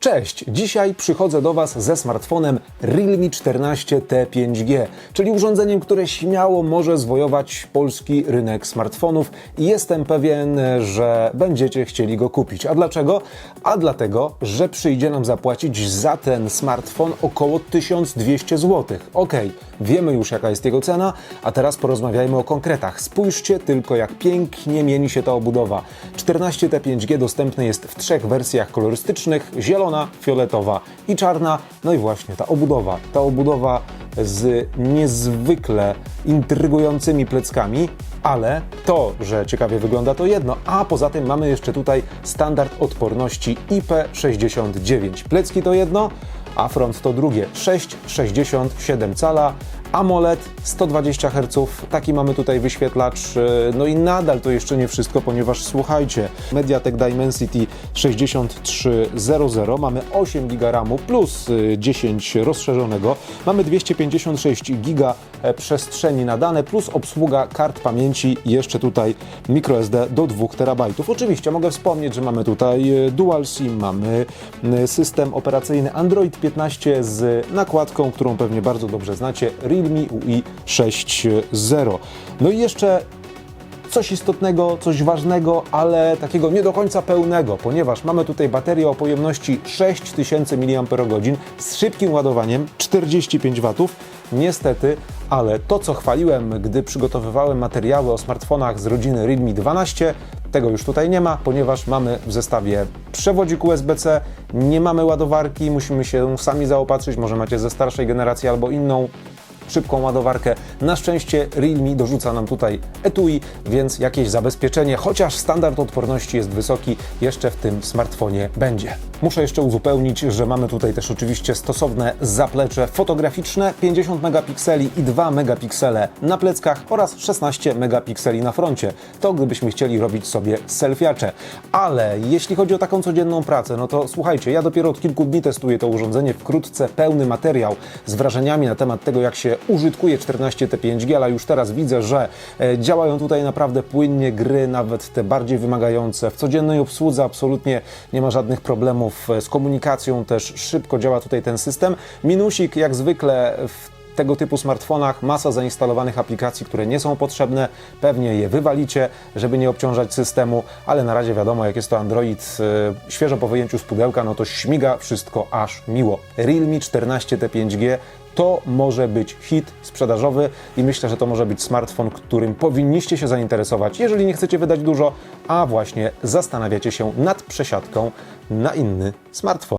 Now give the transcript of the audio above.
Cześć! Dzisiaj przychodzę do Was ze smartfonem Realme 14T 5G, czyli urządzeniem, które śmiało może zwojować polski rynek smartfonów i jestem pewien, że będziecie chcieli go kupić. A dlaczego? A dlatego, że przyjdzie nam zapłacić za ten smartfon około 1200 zł. Ok, wiemy już jaka jest jego cena, a teraz porozmawiajmy o konkretach. Spójrzcie tylko jak pięknie mieni się ta obudowa. 14T 5G dostępny jest w trzech wersjach kolorystycznych: fioletowa i czarna. No i właśnie ta obudowa, ta obudowa z niezwykle intrygującymi pleckami, ale to, że ciekawie wygląda to jedno, a poza tym mamy jeszcze tutaj standard odporności IP69. Plecki to jedno, a front to drugie. 6,67 cala, AMOLED 120 Hz, taki mamy tutaj wyświetlacz. yy, No i nadal to jeszcze nie wszystko, ponieważ słuchajcie, MediaTek Dimensity 6300, mamy 8 GB RAMu plus yy, 10 rozszerzonego, mamy 256 GB e, przestrzeni na dane plus obsługa kart pamięci jeszcze tutaj microSD do 2 TB. Oczywiście mogę wspomnieć, że mamy tutaj e, Dual SIM, mamy system operacyjny Android 15 z nakładką, którą pewnie bardzo dobrze znacie, Realme UI 6.0. No i jeszcze coś istotnego, coś ważnego, ale takiego nie do końca pełnego, ponieważ mamy tutaj baterię o pojemności 6000 mAh z szybkim ładowaniem 45 W. Niestety, ale to co chwaliłem, gdy przygotowywałem materiały o smartfonach z rodziny Realme 12, tego już tutaj nie ma, ponieważ mamy w zestawie przewodzik USB-C, nie mamy ładowarki, musimy się sami zaopatrzyć, może macie ze starszej generacji albo inną szybką ładowarkę. Na szczęście Realme dorzuca nam tutaj etui, więc jakieś zabezpieczenie, chociaż standard odporności jest wysoki, jeszcze w tym smartfonie będzie. Muszę jeszcze uzupełnić, że mamy tutaj też oczywiście stosowne zaplecze fotograficzne, 50 megapikseli i 2 megapiksele na pleckach oraz 16 megapikseli na froncie. To gdybyśmy chcieli robić sobie selfiacze. Ale jeśli chodzi o taką codzienną pracę, no to słuchajcie, ja dopiero od kilku dni testuję to urządzenie, wkrótce pełny materiał z wrażeniami na temat tego, jak się użytkuje 14T5G, ale już teraz widzę, że e, działają tutaj naprawdę płynnie gry, nawet te bardziej wymagające. W codziennej obsłudze absolutnie nie ma żadnych problemów e, z komunikacją, też szybko działa tutaj ten system. Minusik jak zwykle w tego typu smartfonach masa zainstalowanych aplikacji, które nie są potrzebne. Pewnie je wywalicie, żeby nie obciążać systemu, ale na razie wiadomo, jak jest to Android e, świeżo po wyjęciu z pudełka, no to śmiga wszystko aż miło. Realme 14T 5G to może być hit sprzedażowy i myślę, że to może być smartfon, którym powinniście się zainteresować, jeżeli nie chcecie wydać dużo, a właśnie zastanawiacie się nad przesiadką na inny smartfon.